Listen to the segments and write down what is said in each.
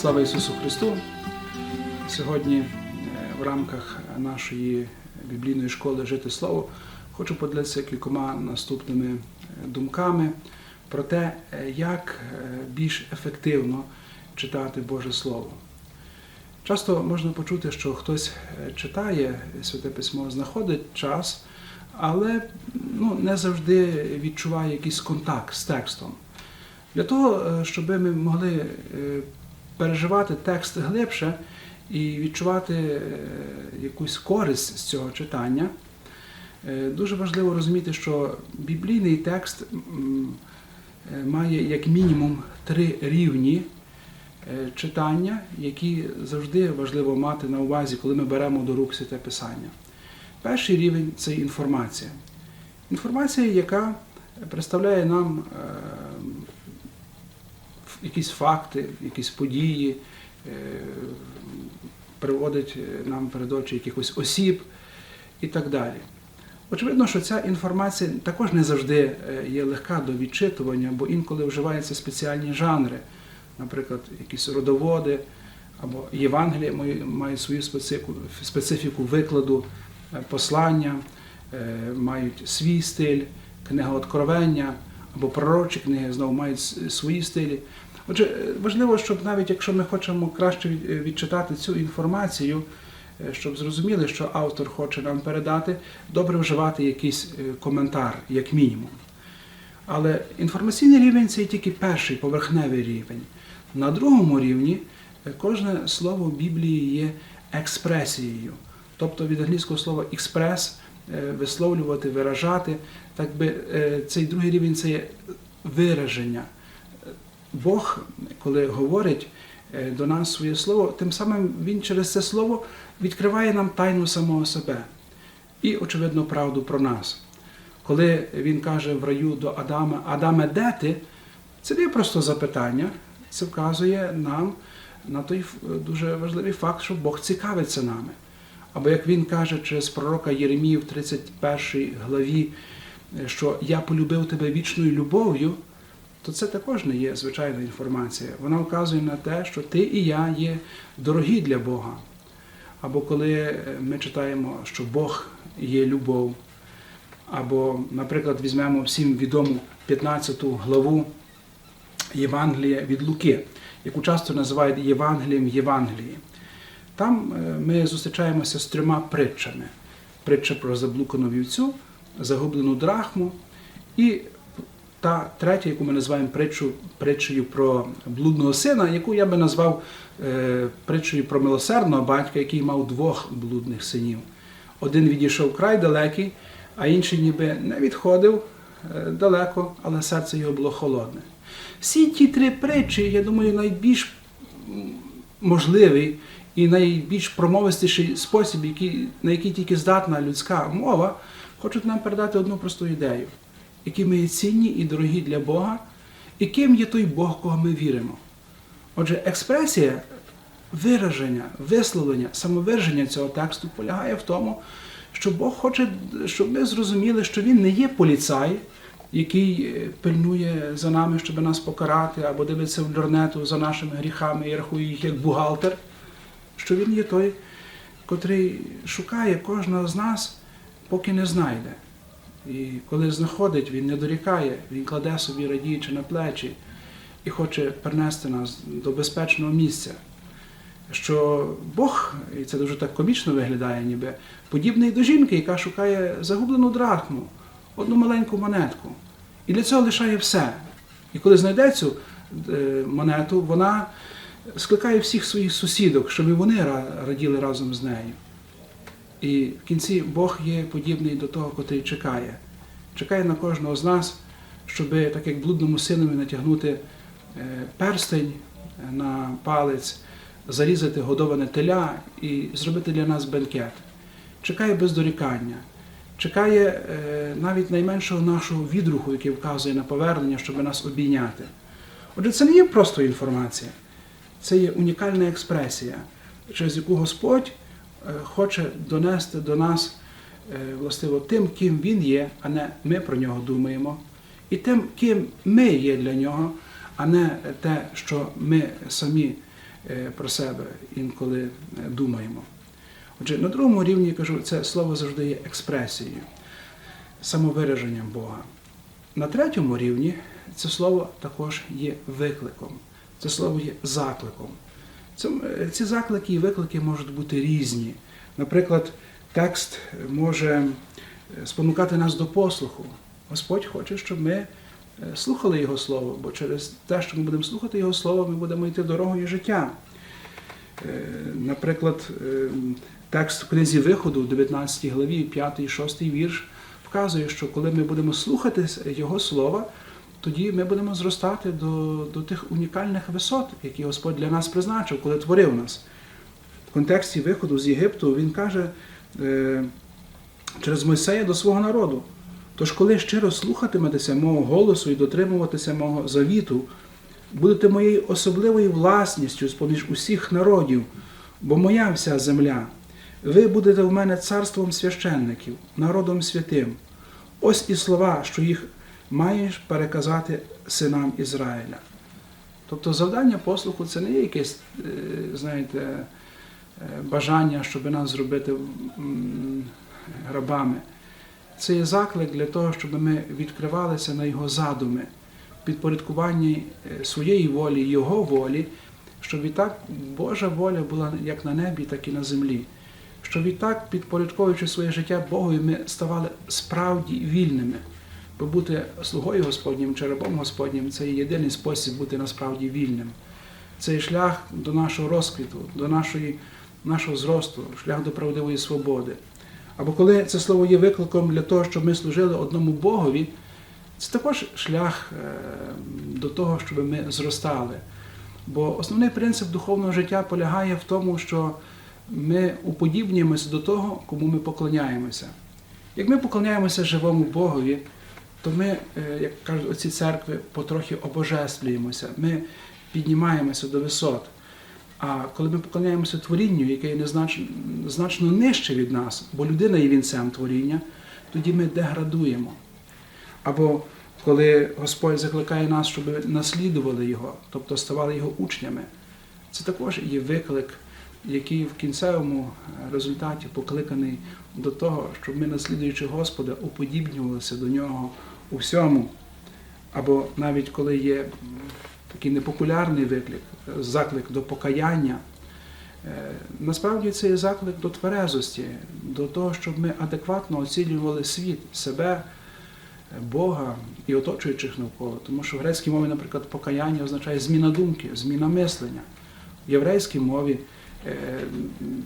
Слава Ісусу Христу! Сьогодні е, в рамках нашої біблійної школи Жити Слово хочу поділитися кількома наступними е, думками про те, е, як більш ефективно читати Боже Слово. Часто можна почути, що хтось читає Святе Письмо, знаходить час, але ну, не завжди відчуває якийсь контакт з текстом. Для того, щоб ми могли переживати текст глибше і відчувати е, якусь користь з цього читання, е, дуже важливо розуміти, що біблійний текст е, має як мінімум три рівні читання, які завжди важливо мати на увазі, коли ми беремо до рук святе писання. Перший рівень це інформація. Інформація, яка представляє нам якісь факти, якісь події, е, приводить нам перед очі якихось осіб і так далі. Очевидно, що ця інформація також не завжди е, є легка до відчитування, бо інколи вживаються спеціальні жанри, наприклад, якісь родоводи або Євангелія має- свою специфіку, викладу, е, послання, е, мають свій стиль, книга Откровення або пророчі книги знову мають свої стилі. Отже, е, важливо, щоб навіть якщо ми хочемо краще е, відчитати цю інформацію, е, щоб зрозуміли, що автор хоче нам передати, добре вживати якийсь коментар, як мінімум. Але інформаційний рівень це тільки перший поверхневий рівень. На другому рівні кожне слово в Біблії є експресією, тобто від англійського слова експрес висловлювати, виражати. Так би цей другий рівень це є вираження. Бог, коли говорить е, до нас своє слово, тим самим Він через це слово відкриває нам тайну самого себе і, очевидно, правду про нас. Коли він каже в раю до Адама, Адаме, де ти? Це не просто запитання, це вказує нам на той дуже важливий факт, що Бог цікавиться нами. Або як він каже через пророка Єремію в 31 главі, е, що я полюбив тебе вічною любов'ю, то це також не є звичайна інформація. Вона вказує на те, що ти і я є дорогі для Бога. Або коли е, ми читаємо, що Бог є любов, або, наприклад, візьмемо всім відому 15 главу Євангелія від Луки, яку часто називають Євангелієм Євангелії. Там е, ми зустрічаємося з трьома притчами: притча про заблукану вівцю, загублену драхму і та третя, яку ми називаємо притчу, притчею про блудного сина, яку я би назвав е, притчею про милосердного батька, який мав двох блудних синів. Один відійшов край далекий, а інший ніби не відходив е, далеко, але серце його було холодне. Всі ті три притчі, я думаю, найбільш можливий і найбільш промовистіший спосіб, який, на який тільки здатна людська мова, хочуть нам передати одну просту ідею, які ми є цінні і дорогі для Бога, і ким є той Бог, кого ми віримо. Отже, експресія вираження, висловлення, самовираження цього тексту полягає в тому, що Бог хоче, щоб ми зрозуміли, що Він не є поліцай, який е, пильнує за нами, щоб нас покарати, або дивиться в лорнету за нашими гріхами і рахує їх як бухгалтер, що Він є той, котрий шукає кожного з нас, поки не знайде. І коли знаходить, він не дорікає, він кладе собі радіючи на плечі і хоче принести нас до безпечного місця. Що Бог, і це дуже так комічно виглядає, ніби подібний до жінки, яка шукає загублену драхму, одну маленьку монетку. І для цього лишає все. І коли знайде цю е, монету, вона скликає всіх своїх сусідок, щоб і вони раділи разом з нею. І в кінці Бог є подібний до того, котрий чекає. Чекає на кожного з нас, щоб, так як блудному синові, натягнути е, перстень е, на палець, зарізати годоване теля і зробити для нас бенкет. Чекає без дорікання, чекає е, навіть найменшого нашого відруху, який вказує на повернення, щоб нас обійняти. Отже, це не є просто інформація, це є унікальна експресія, через яку Господь хоче донести до нас е, властиво тим, ким Він є, а не ми про нього думаємо, і тим, ким ми є для нього, а не те, що ми самі е, про себе інколи е, думаємо. Отже, на другому рівні я кажу, це слово завжди є експресією, самовираженням Бога. На третьому рівні це слово також є викликом, це слово є закликом. Е, ці заклики і виклики можуть бути різні. Наприклад, текст може е, спонукати нас до послуху. Господь хоче, щоб ми е, слухали Його Слово, бо через те, що ми будемо слухати Його Слово, ми будемо йти дорогою життя. Наприклад, текст в книзі виходу, в 19 главі, 5 і 6 вірш, вказує, що коли ми будемо слухати Його Слова, тоді ми будемо зростати до, до тих унікальних висот, які Господь для нас призначив, коли творив нас. В контексті виходу з Єгипту він каже е, через Мойсея до свого народу. Тож, коли щиро слухатиметеся мого голосу і дотримуватися мого завіту, будете моєю особливою власністю з-поміж усіх народів, бо моя вся земля. Ви будете в мене царством священників, народом святим. Ось і слова, що їх маєш переказати синам Ізраїля. Тобто завдання послуху це не є якесь, е, знаєте, е, бажання, щоб нас зробити рабами. Це є заклик для того, щоб ми відкривалися на його задуми, підпорядкуванні е, своєї волі, його волі, щоб відтак Божа воля була як на небі, так і на землі. Щоб відтак, підпорядковуючи своє життя Богові, ми ставали справді вільними. Бо бути слугою Господнім чи рабом Господнім це є єдиний спосіб бути насправді вільним. Це шлях до нашого розквіту, до нашої, нашого зросту, шлях до правдивої свободи. Або коли це слово є викликом для того, щоб ми служили одному Богові, це також шлях е, до того, щоб ми зростали. Бо основний принцип духовного життя полягає в тому, що ми уподібнюємося до того, кому ми поклоняємося. Як ми поклоняємося живому Богові, то ми, е, як кажуть оці церкви, потрохи обожествлюємося, ми піднімаємося до висот. А коли ми поклоняємося творінню, яке є незнач- значно нижче від нас, бо людина є вінцем творіння, тоді ми деградуємо. Або коли Господь закликає нас, щоб наслідували Його, тобто ставали Його учнями, це також є виклик, який в кінцевому результаті покликаний до того, щоб ми, наслідуючи Господа, уподібнювалися до нього у всьому. Або навіть коли є такий непопулярний виклик, заклик до покаяння, е, насправді це є заклик до тверезості, до того, щоб ми адекватно оцінювали світ, себе, е, Бога і оточуючих навколо. Тому що в грецькій мові, наприклад, покаяння означає зміна думки, зміна мислення. В єврейській мові е,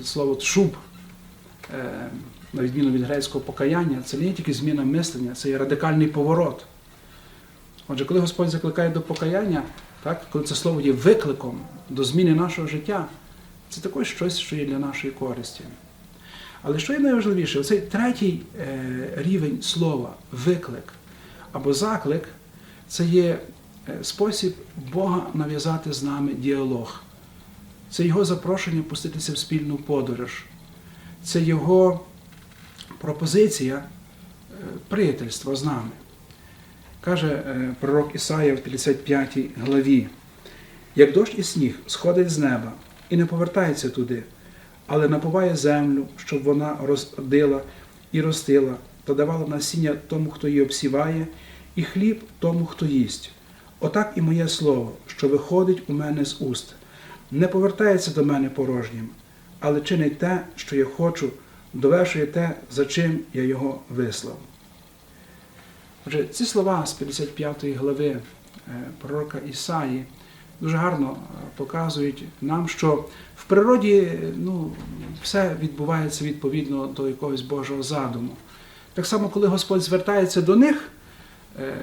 слово шуб, е, на відміну від грецького покаяння, це не є тільки зміна мислення, це є радикальний поворот. Отже, коли Господь закликає до покаяння, так, коли це слово є викликом до зміни нашого життя, це також щось, що є для нашої користі. Але що є найважливіше, оцей третій е, рівень слова виклик або заклик це є е, спосіб Бога нав'язати з нами діалог. Це Його запрошення пуститися в спільну подорож. Це Його пропозиція е, приятельства з нами. Каже е, пророк Ісая в 55 главі: як дощ і сніг сходить з неба і не повертається туди, але напуває землю, щоб вона родила і ростила, та давала насіння тому, хто її обсіває, і хліб тому, хто їсть. Отак і моє слово, що виходить у мене з уст, не повертається до мене порожнім, але чинить те, що я хочу, довершує те, за чим я його вислав. Отже, ці слова з 55 глави е, пророка Ісаї дуже гарно е, показують нам, що в природі ну, все відбувається відповідно до якогось Божого задуму. Так само, коли Господь звертається до них, е,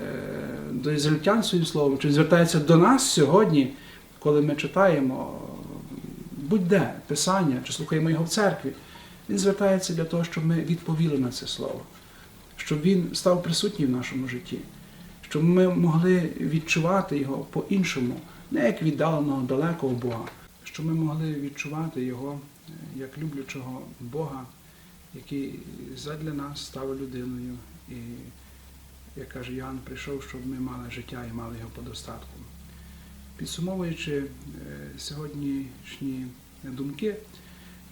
до ізраїльтян своїм словом, чи звертається до нас сьогодні, коли ми читаємо будь-де Писання, чи слухаємо його в церкві, він звертається для того, щоб ми відповіли на це слово щоб він став присутній в нашому житті, щоб ми могли відчувати його по-іншому, не як віддаленого далекого Бога, щоб ми могли відчувати його е, як люблячого Бога, який задля нас став людиною. І, як каже Йоанн, прийшов, щоб ми мали життя і мали його по достатку. Підсумовуючи е, сьогоднішні думки,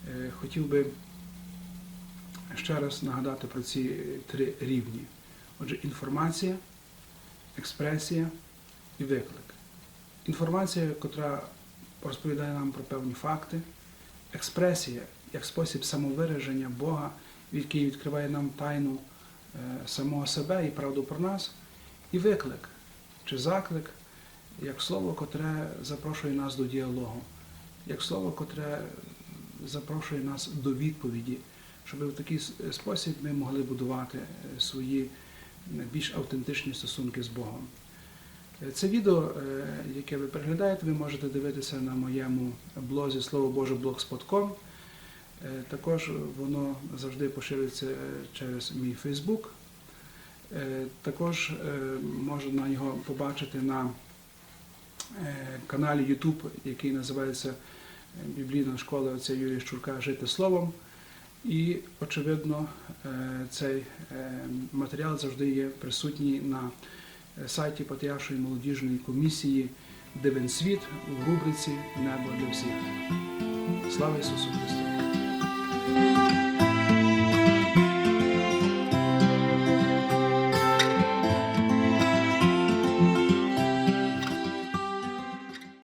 е, хотів би ще раз нагадати про ці три рівні. Отже, інформація, експресія і виклик. Інформація, яка розповідає нам про певні факти, експресія як спосіб самовираження Бога, який відкриває нам тайну е, самого себе і правду про нас, і виклик чи заклик, як слово, котре запрошує нас до діалогу, як слово, котре запрошує нас до відповіді, щоб в такий спосіб ми могли будувати е, свої більш автентичні стосунки з Богом. Е, Це відео, е, яке ви переглядаєте, ви можете дивитися на моєму блозі Слово Боже. Е, Також воно завжди поширюється через мій Фейсбук. Також можна його побачити на каналі YouTube, який називається Біблійна школа отця Юрія Щурка Жити словом. І, очевидно, е, цей е, матеріал завжди є присутній на е, сайті Патріаршої молодіжної комісії Дивен світ у рубриці Небо для всіх. Слава Ісусу Христу!